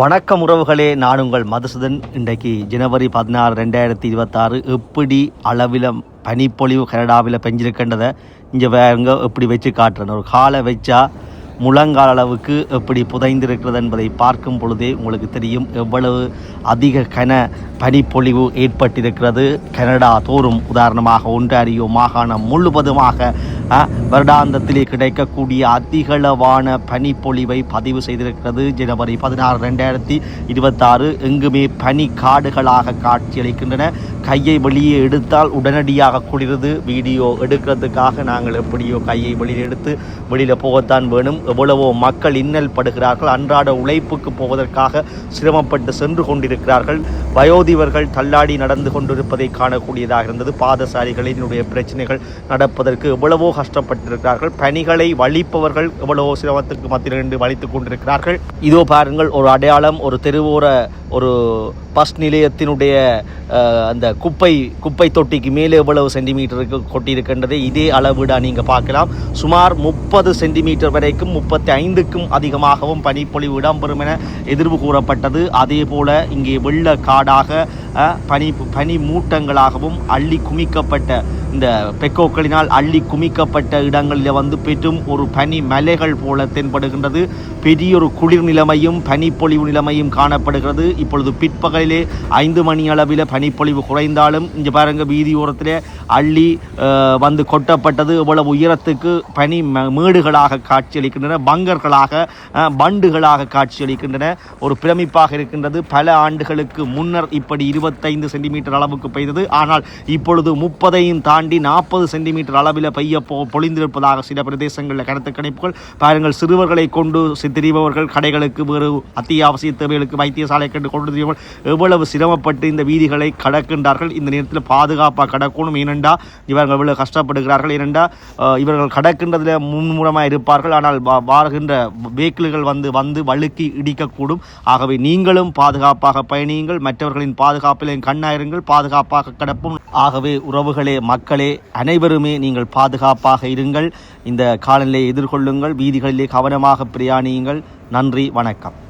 வணக்கம் உறவுகளே நான் உங்கள் மதுசூதன். இன்றைக்கு ஜனவரி பதினாறு ரெண்டாயிரத்தி இருபத்தாறு. எப்படி அளவில் பனிப்பொழிவு கனடாவில் பெஞ்சிருக்கின்றதை இங்கே வேறுங்க எப்படி வச்சு காட்டுறேன். ஒரு காலை வச்சா முழங்கால் அளவுக்கு எப்படி புதைந்திருக்கிறது என்பதை பார்க்கும் பொழுதே உங்களுக்கு தெரியும் எவ்வளவு அதிக கன பனிப்பொழிவு ஏற்பட்டிருக்கிறது. கனடா தோறும் உதாரணமாக ஒன்றாரியோ மாகாணம் முழுவதுமாக வருடாந்தத்திலே கிடைக்கக்கூடிய அதிகளவான பனிப்பொழிவை பதிவு செய்திருக்கிறது. ஜனவரி பதினாறு ரெண்டாயிரத்தி இருபத்தாறு எங்குமே பனி காடுகளாக காட்சியளிக்கின்றன. கையை வெளியே எடுத்தால் உடனடியாக குளிருது. வீடியோ எடுக்கிறதுக்காக நாங்கள் எப்படியோ கையை வெளியில் எடுத்து வெளியில் போகத்தான் வேணும். எவ்வளவோ மக்கள் இன்னல் படுகிறார்கள். அன்றாட உழைப்புக்கு போவதற்காக சிரமப்பட்டு சென்று கொண்டிருக்கிறார்கள். வயோதிபர்கள் தள்ளாடி நடந்து கொண்டிருப்பதை காணக்கூடியதாக இருந்தது. பாதசாரிகளினுடைய பிரச்சனைகள் நடப்பதற்கு எவ்வளவோ கஷ்டப்பட்டிருக்கிறார்கள். பணிகளை வலிப்பவர்கள் எவ்வளவோ சிரமத்துக்கு மத்தியில் நின்று வலித்துக் கொண்டிருக்கிறார்கள். இதோ பாருங்கள் ஒரு அடையாளம் ஒரு தெருவோர ஒரு பஸ் நிலையத்தினுடைய அந்த குப்பை குப்பை தொட்டிக்கு மேலே எவ்வளவு சென்டிமீட்டருக்கு கொட்டியிருக்கின்றதை இதே அளவீடாக நீங்கள் பார்க்கலாம். சுமார் முப்பது சென்டிமீட்டர் வரைக்கும் முப்பத்தி ஐந்துக்கும் அதிகமாகவும் பனிப்பொழிவு இடம்பெறும் என எதிர்வு கூறப்பட்டது. அதே போல் இங்கே வெள்ள காடாக பனி பனி மூட்டங்களாகவும் அள்ளி குமிக்கப்பட்ட இந்த பெக்கோக்களினால் அள்ளி குமிக்கப்பட்ட இடங்களில் வந்து பெற்றும் ஒரு பனி மலைகள் போல தென்படுகின்றது. பெரிய ஒரு குளிர் நிலைமையும் பனிப்பொழிவு நிலைமையும் காணப்படுகிறது. இப்பொழுது பிற்பகலிலே ஐந்து மணி அளவில் பனிப்பொழிவு குறைந்தாலும் இங்கே பாருங்க வீதி அள்ளி வந்து கொட்டப்பட்டது. இவ்வளவு உயரத்துக்கு பனி ம- மேடுகளாக காட்சியளிக்கின்றன பங்கர்களாக பண்டுகளாக காட்சியளிக்கின்றன. ஒரு பிரமிப்பாக இருக்கின்றது. பல ஆண்டுகளுக்கு முன்னர் இப்படி இருபத்தைந்து சென்டிமீட்டர் அளவுக்கு பெய்தது. ஆனால் இப்பொழுது முப்பதையும் தாண்டி நாற்பது சென்டிமீட்டர் அளவில் பெய்ய பொ பொழிந்திருப்பதாக சில பிரதேசங்களில் கருத்து கணிப்புகள். பாருங்கள் சிறுவர்களை கொண்டு சி- திரிபவர்கள் கடைகளுக்கு வேறு அத்தியாவசிய தேவைகளுக்கு வைத்தியசாலை கண்டு கொண்டு திரிபவர்கள் எவ்வளவு சிரமப்பட்டு இந்த வீதிகளை கடக்கின்றார்கள். இந்த நேரத்தில் பாதுகாப்பாக கடக்கணும். ஏனெண்டா இவர்கள் எவ்வளவு கஷ்டப்படுகிறார்கள். ஏனெண்டா இவர்கள் கடக்கின்றதில் முன்முறமாக இருப்பார்கள். ஆனால் வா- வாருகின்ற வெஹிக்கிள்கள் வந்து வந்து வழுக்கி இடிக்கக்கூடும். ஆகவே நீங்களும் பாதுகாப்பாக பயணியுங்கள். மற்றவர்களின் பாதுகாப்பிலையும் கண்ணாயிருங்கள். பாதுகாப்பாக கடப்பும். ஆகவே உறவுகளே மக்களே அனைவருமே நீங்கள் பாதுகாப்பாக இருங்கள். இந்த காலநிலையை எதிர்கொள்ளுங்கள். வீதிகளிலே கவனமாக பிரயாணியுங்கள். நன்றி வணக்கம்.